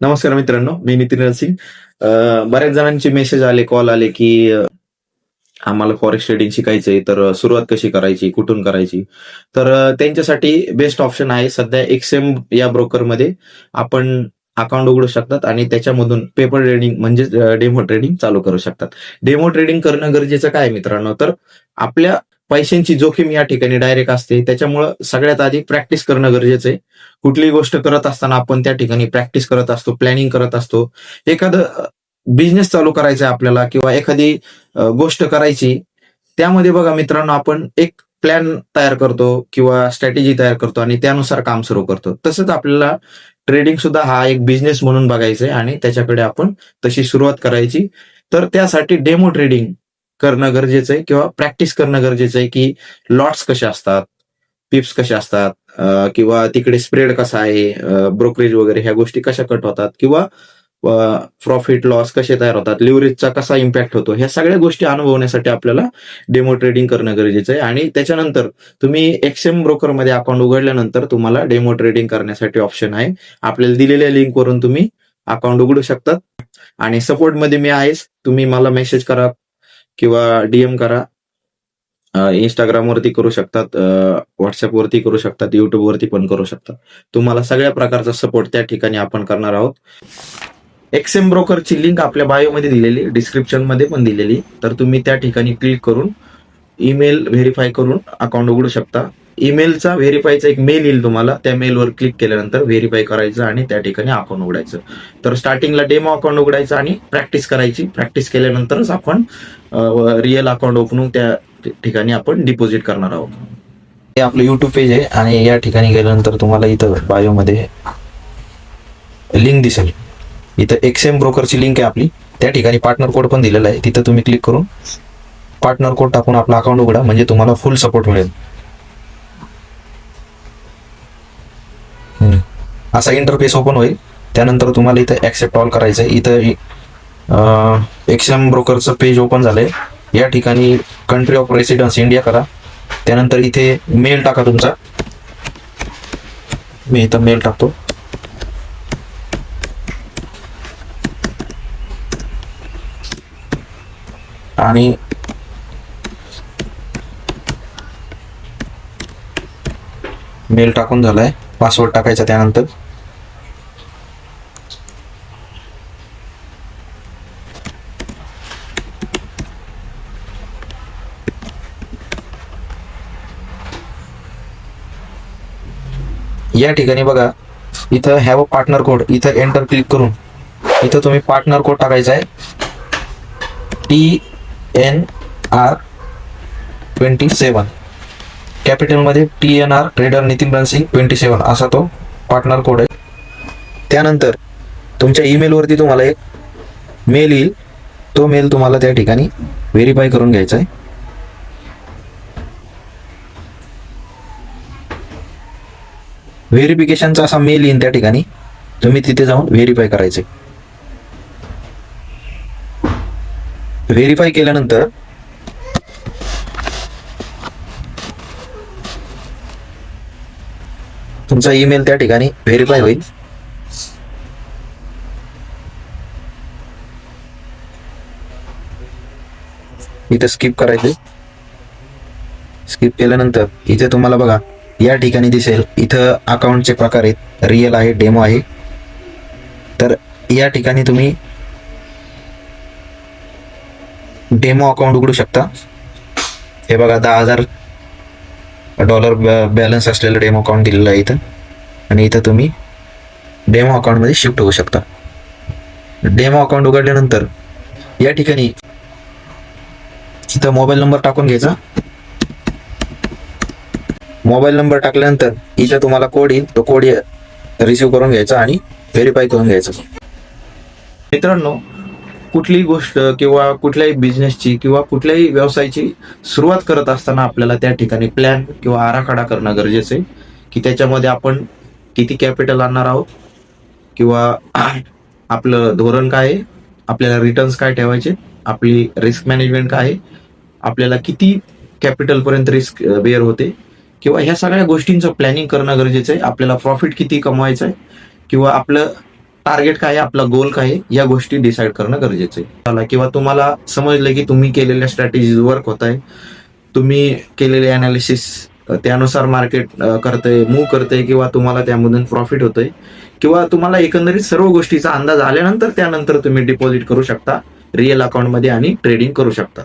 नमस्कार मित्रांनो मी नितीन नरसिंग बऱ्याच जणांचे मेसेज आले कॉल आले की आम्हाला फॉरेक्स ट्रेडिंग शिकायचंय तर सुरुवात कशी करायची कुठून करायची? तर त्यांच्यासाठी बेस्ट ऑप्शन आहे सध्या एक्सएम या ब्रोकरमध्ये आपण अकाउंट उघडू शकतात आणि त्याच्यामधून पेपर ट्रेडिंग म्हणजे डेमो ट्रेडिंग चालू करू शकतात. डेमो ट्रेडिंग करणं गरजेचं काय मित्रांनो? तर आपल्या पैशांची जोखीम या ठिकाणी डायरेक्ट असते. त्याच्यामुळं सगळ्यात आधी प्रॅक्टिस करणं गरजेचं आहे. कुठलीही गोष्ट करत असताना आपण त्या ठिकाणी प्रॅक्टिस करत असतो प्लॅनिंग करत असतो. एखादं बिझनेस चालू करायचा आहे आपल्याला किंवा एखादी गोष्ट करायची त्यामध्ये बघा मित्रांनो आपण एक प्लॅन तयार करतो किंवा स्ट्रॅटेजी तयार करतो आणि त्यानुसार काम सुरू करतो. तसंच आपल्याला ट्रेडिंग सुद्धा हा एक बिझनेस म्हणून बघायचा आहे आणि त्याच्याकडे आपण तशी सुरुवात करायची. तर त्यासाठी डेमो ट्रेडिंग करणं गरजेचं आहे किंवा प्रॅक्टिस करणं गरजेचं आहे की लॉट्स कसे असतात पिप्स कसे असतात किंवा तिकडे स्प्रेड कसा आहे ब्रोकरेज वगैरे ह्या गोष्टी कशा कट होतात किंवा प्रॉफिट लॉस कसे तयार होतात लिव्हरेजचा कसा इम्पॅक्ट होतो ह्या सगळ्या गोष्टी अनुभवण्यासाठी आपल्याला डेमो ट्रेडिंग करणं गरजेचं आहे. आणि त्याच्यानंतर तुम्ही एक्सएम ब्रोकरमध्ये अकाउंट उघडल्यानंतर तुम्हाला डेमो ट्रेडिंग करण्यासाठी ऑप्शन आहे. आपल्याला दिलेल्या लिंकवरून तुम्ही अकाउंट उघडू शकतात. आणि सपोर्टमध्ये मी आहेच. तुम्ही मला मेसेज करा किंवा डीएम करा. इंस्टाग्राम वरती करू शकतात. व्हॉट्सअप वरती करू शकतात. युट्यूब वरती पण करू शकतात. तुम्हाला सगळ्या प्रकारचा सपोर्ट त्या ठिकाणी आपण करणार आहोत. एक्सएम ब्रोकरची लिंक आपल्या बायोमध्ये दिलेली डिस्क्रिप्शनमध्ये पण दिलेली. तर तुम्ही त्या ठिकाणी क्लिक करून ईमेल व्हेरीफाय करून अकाउंट उघडू शकता. ईमेलचा व्हेरीफायचा एक मेल येईल तुम्हाला. त्या मेलवर क्लिक केल्यानंतर व्हेरीफाय करायचं आणि त्या ठिकाणी अकाउंट उघडायचं. तर स्टार्टिंगला डेमो अकाउंट उघडायचं आणि प्रॅक्टिस करायची. प्रॅक्टिस केल्यानंतरच आपण रिअल अकाउंट ओपन त्या ठिकाणी आपण डिपॉझिट करणार आहोत. हे आपलं युट्यूब पेज आहे आणि या ठिकाणी गेल्यानंतर तुम्हाला इथं बायोमध्ये लिंक दिसेल. इथं एक्सएम ब्रोकरची लिंक आहे आपली. त्या ठिकाणी पार्टनर कोड पण दिलेला आहे. तिथं तुम्ही क्लिक करून पार्टनर कोड टाकून आपला अकाउंट उघडा. म्हणजे तुम्हाला फुल सपोर्ट मिळेल. हम्म. असा इंटरफेस ओपन होईल. त्यानंतर तुम्हाला इथं ऍक्सेप्ट ऑल करायचं आहे इथं एक्सएम ब्रोकरचं पेज ओपन झालंय. या ठिकाणी कंट्री ऑफ रेसिडन्स इंडिया करा. त्यानंतर इथे मेल टाका तुमचा. मी इथं मेल टाकतो. आणि मेल टाकून झालाय. पासवर्ड टाकायचा त्यानंतर. या ठिकाणी बघा इथं हॅव अ पार्टनर कोड इथं एंटर क्लिक करून इथं तुम्ही पार्टनर कोड टाकायचा आहे. T N R twenty seven कॅपिटलमध्ये T N R trader Nitin Ransing twenty seven असा तो पार्टनर कोड आहे. त्यानंतर तुमच्या ईमेलवरती तुम्हाला एक मेल येईल. तो मेल तुम्हाला त्या ठिकाणी व्हेरीफाय करून घ्यायचा आहे. व्हेरिफिकेशनचा असा मेल येईन त्या ठिकाणी. तुम्ही तिथे जाऊन व्हेरीफाय करायचे. व्हेरीफाय केल्यानंतर तुमचा ईमेल त्या ठिकाणी व्हेरीफाय होईल. इथे स्किप करायचे. स्किप केल्यानंतर इथे तुम्हाला बघा या ठिकाणी दिसेल. इथं अकाउंटचे प्रकार आहेत. रिअल आहे डेमो आहे. तर या ठिकाणी तुम्ही डेमो अकाउंट उघडू शकता. हे बघा दहा हजार डॉलर बॅलन्स असलेलं डेमो अकाउंट दिलेलं आहे इथं. आणि इथं तुम्ही डेमो अकाउंटमध्ये शिफ्ट होऊ शकता. डेमो अकाउंट उघडल्यानंतर या ठिकाणी इथं मोबाईल नंबर टाकून घ्यायचा. मोबाईल नंबर टाकल्यानंतर हिचा तुम्हाला कोड येईल. तो कोड रिसिव्ह करून घ्यायचा आणि व्हेरीफाय करून घ्यायचा. मित्रांनो कुठलीही गोष्ट किंवा कुठल्याही बिझनेसची किंवा कुठल्याही व्यवसायाची सुरुवात करत असताना आपल्याला त्या ठिकाणी प्लॅन किंवा आराखडा करणं गरजेचं आहे. की त्याच्यामध्ये आपण किती कॅपिटल आणणार आहोत किंवा आपलं धोरण काय आहे आपल्याला रिटर्न्स काय ठेवायचे आपली रिस्क मॅनेजमेंट काय आहे आपल्याला किती कॅपिटलपर्यंत रिस्क बेअर होते किंवा ह्या सगळ्या गोष्टींचं प्लॅनिंग करणं गरजेचं आहे. आपल्याला प्रॉफिट किती कमवायचं आहे किंवा आपलं टार्गेट काय आहे आपला गोल काय आहे या गोष्टी डिसाईड करणं गरजेचं आहे. मला किंवा तुम्हाला समजलं की तुम्ही केलेल्या स्ट्रॅटेजीज वर्क होत आहे. तुम्ही केलेले अनालिसिस त्यानुसार मार्केट करतंय मूव्ह करतंय किंवा तुम्हाला त्यामधून प्रॉफिट होतंय. किंवा तुम्हाला एकंदरीत सर्व गोष्टीचा अंदाज आल्यानंतर त्यानंतर तुम्ही डिपॉझिट करू शकता रिअल अकाउंटमध्ये आणि ट्रेडिंग करू शकता.